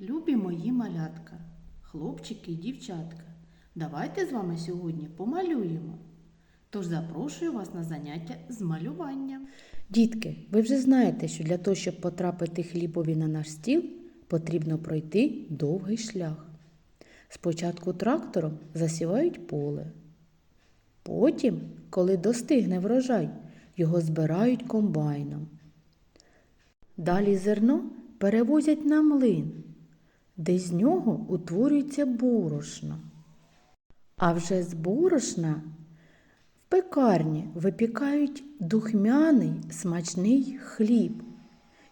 Любі мої малятка, хлопчики і дівчатка, давайте з вами сьогодні помалюємо. Тож запрошую вас на заняття з малювання. Дітки, ви вже знаєте, що для того, щоб потрапити хлібові на наш стіл, потрібно пройти довгий шлях. Спочатку трактором засівають поле. Потім, коли достигне врожай, його збирають комбайном. Далі зерно перевозять на млин, де з нього утворюється борошно. А вже з борошна в пекарні випікають духмяний смачний хліб,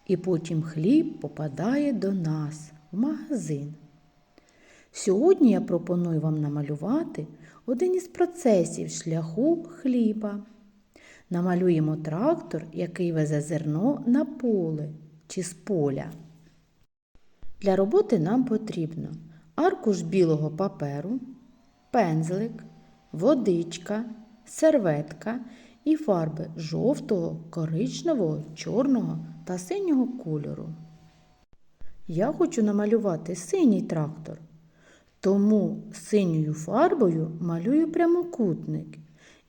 і потім хліб попадає до нас в магазин. Сьогодні я пропоную вам намалювати один із процесів шляху хліба. Намалюємо трактор, який везе зерно на поле чи з поля. Для роботи нам потрібно аркуш білого паперу, пензлик, водичка, серветка і фарби жовтого, коричневого, чорного та синього кольору. Я хочу намалювати синій трактор, тому синьою фарбою малюю прямокутник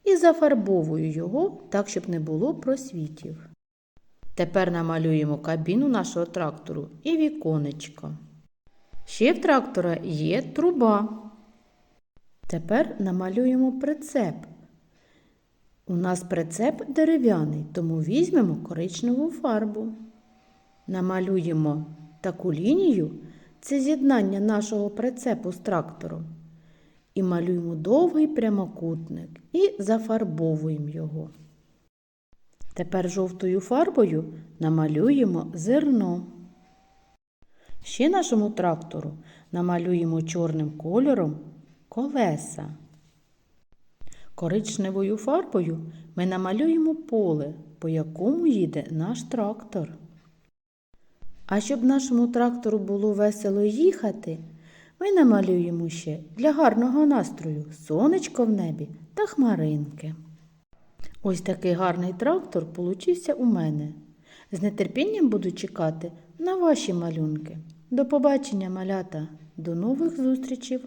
і зафарбовую його так, щоб не було просвітів. Тепер намалюємо кабіну нашого трактору і віконечко. Ще в трактора є труба. Тепер намалюємо прицеп. У нас прицеп дерев'яний, тому візьмемо коричневу фарбу. Намалюємо таку лінію це з'єднання нашого прицепу з трактором. І малюємо довгий прямокутник і зафарбовуємо його. Тепер жовтою фарбою намалюємо зерно. Ще нашому трактору намалюємо чорним кольором колеса. Коричневою фарбою ми намалюємо поле, по якому їде наш трактор. А щоб нашому трактору було весело їхати, ми намалюємо ще для гарного настрою сонечко в небі та хмаринки. Ось такий гарний трактор получився у мене. З нетерпінням буду чекати на ваші малюнки. До побачення, малята! До нових зустрічей!